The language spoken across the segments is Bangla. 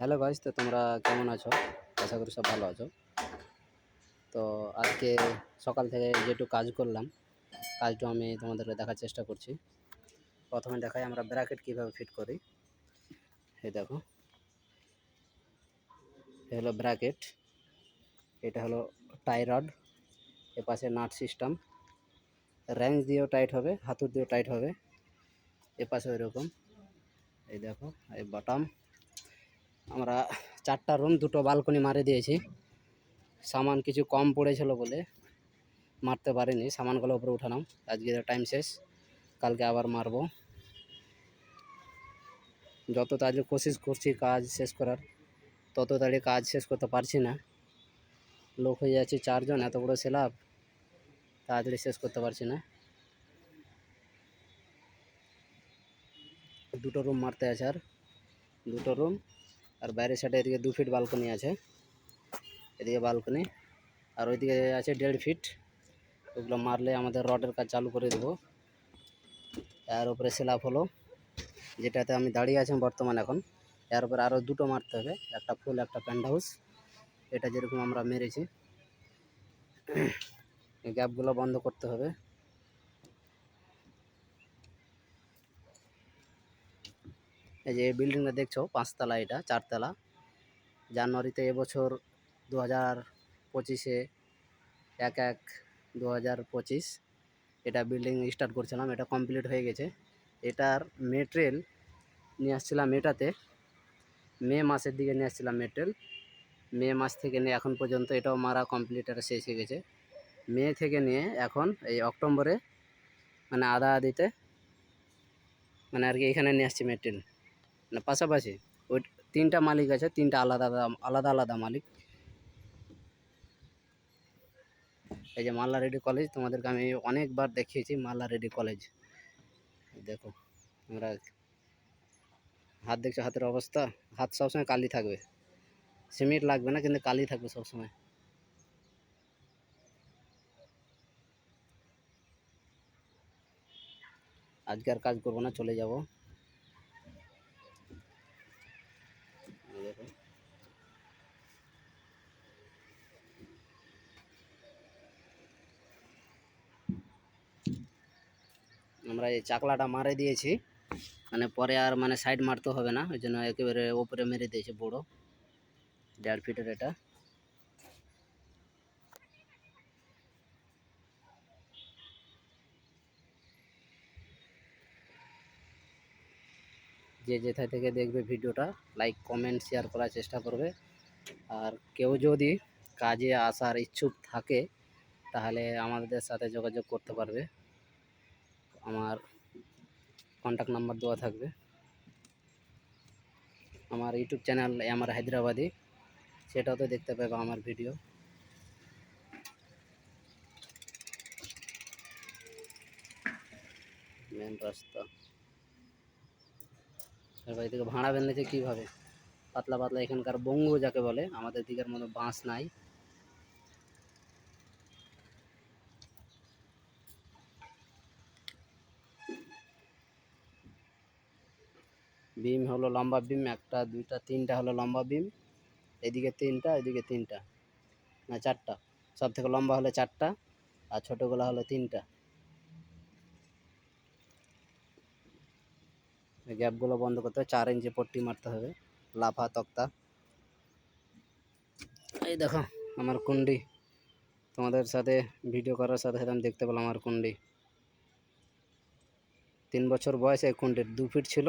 হ্যালো গাইস, তো তোমরা কেমন আছো? আশা করি সব ভালো আছো। তো আজকে সকাল থেকে যেটু কাজ করলাম, কাজটা আমি তোমাদেরকে দেখার চেষ্টা করছি। প্রথমে দেখাই আমরা ব্র্যাকেট কীভাবে ফিট করি। এই দেখো। এ হলো ব্র্যাকেট। এটা হলো টাই রড। এ পাশে নাট সিস্টেম। রেঞ্জ দিয়েও টাইট হবে হাতুর দিয়েও টাইট হবে। এ পাশে ওইরকম। এই দেখো, এই বাটাম। আমরা চারটা রুম দুটো বালকনি মারে দিয়েছি। সামান কিছু কম পড়েছিল বলে মারতে পারিনি, সামানগুলো উপরে উঠালাম। আজকে টাইম শেষ, কালকে আবার মারবো। যত তাড়াতাড়ি কোশিশ করছি, কাজ শেষ করার, তত তাড়াতাড়ি কাজ শেষ করতে পারছি না। লোক হয়ে যাচ্ছে চারজন, এত বড় সেলাপ তাড়াতাড়ি শেষ করতে পারছি না। দুটো রুম মারতে আছে আর, দুটো রুম আর বাইরের সাইডে এদিকে দু ফিট বালকনি আছে। এদিকে বালকনি আর ওইদিকে আছে দেড় ফিট ওগুলো মারলে আমাদের রডের কাজ চালু করে দেবো। এর উপরে স্ল্যাব হলো, যেটাতে আমি দাঁড়িয়ে আছি বর্তমান এখন। এর উপরে আরও দুটো মারতে হবে, একটা ফুল একটা প্যান্ট হাউস এটা যেরকম আমরা মেরেছি। গ্যাপগুলো বন্ধ করতে হবে। এই যে বিল্ডিংটা দেখছ, পাঁচতলা এটা, চারতলা। জানুয়ারিতে এবছর দু হাজার পঁচিশে এক এক দু হাজার পঁচিশ এটা বিল্ডিং স্টার্ট করছিলাম, এটা কমপ্লিট হয়ে গেছে। এটার মেটেরিয়াল নিয়ে আসছিলাম এটাতে। মে মাসের দিকে নিয়ে আসছিলাম মেটেরিয়াল মে মাস থেকে নিয়ে এখন পর্যন্ত এটাও মারা কমপ্লিট এটা শেষ হয়ে গেছে। মে থেকে নিয়ে এখন এই অক্টোবরে মানে আধা আধিতে মানে আর কি এখানে নিয়ে আসছি মেটেরিয়াল না, পাশাপাশি ওই তিনটা মালিক আছে, তিনটা আলাদা আলাদা আলাদা মালিক। এই যে মাল্লা রেডি কলেজ, তোমাদেরকে আমি অনেকবার দেখিয়েছি মাল্লা রেডি কলেজ। দেখো আমরা হাত দেখছ হাতের অবস্থা, হাত সবসময় কালি থাকবে। সিমেন্ট লাগবে না, কিন্তু কালি থাকবে সবসময়। আজকে আর কাজ করব না, চলে যাব। আমরা এই চাকলাটা মারে দিয়েছি। মানে পরে আর মানে সাইড মারতে হবে না ওই জন্য একেবারে ওপরে মেরে দিয়েছি বড়। দেড় ফিটের এটা। যে যেথা থেকে দেখবে ভিডিওটা লাইক কমেন্ট শেয়ার করার চেষ্টা করবে। আর কেউ যদি কাজে আসার ইচ্ছুক থাকে, তাহলে আমাদের সাথে যোগাযোগ করতে পারবে। আমার কন্ট্যাক্ট নাম্বার দেওয়া থাকবে। আমার ইউটিউব চ্যানেল আমার হায়দ্রাবাদি সেটাতে দেখতে পাবে আমার ভিডিও মেন রাস্তা। এবার এদিকে ভাড়া বেঁধেছে কীভাবে? পাতলা পাতলা এখানকার বঙ্গু যাকে বলে, আমাদের দিকের মতো বাঁশ নাই। বিম হলো লম্বা বিম, একটা, দুইটা, তিনটা হলো লম্বা বিম, এদিকে তিনটা এদিকে তিনটা, না চারটা। সব থেকে লম্বা হলো চারটা আর ছোটোগুলো হলো তিনটা। গ্যাপগুলো বন্ধ করতে হবে, চার ইঞ্চি পট্টি মারতে হবে, লাফা, তক্তা। এই দেখো, আমার কুন্ডি তোমাদের সাথে ভিডিও করার সাথে সাথে আমি দেখতে পেলাম আমার কুন্ডি তিন বছর বয়সে এই কুন্ডির দু ফিট ছিল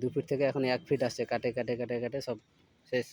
দু ফিট থেকে এখন এক ফিট আসছে কাটে কাটে কাটে কাটে সব শেষ।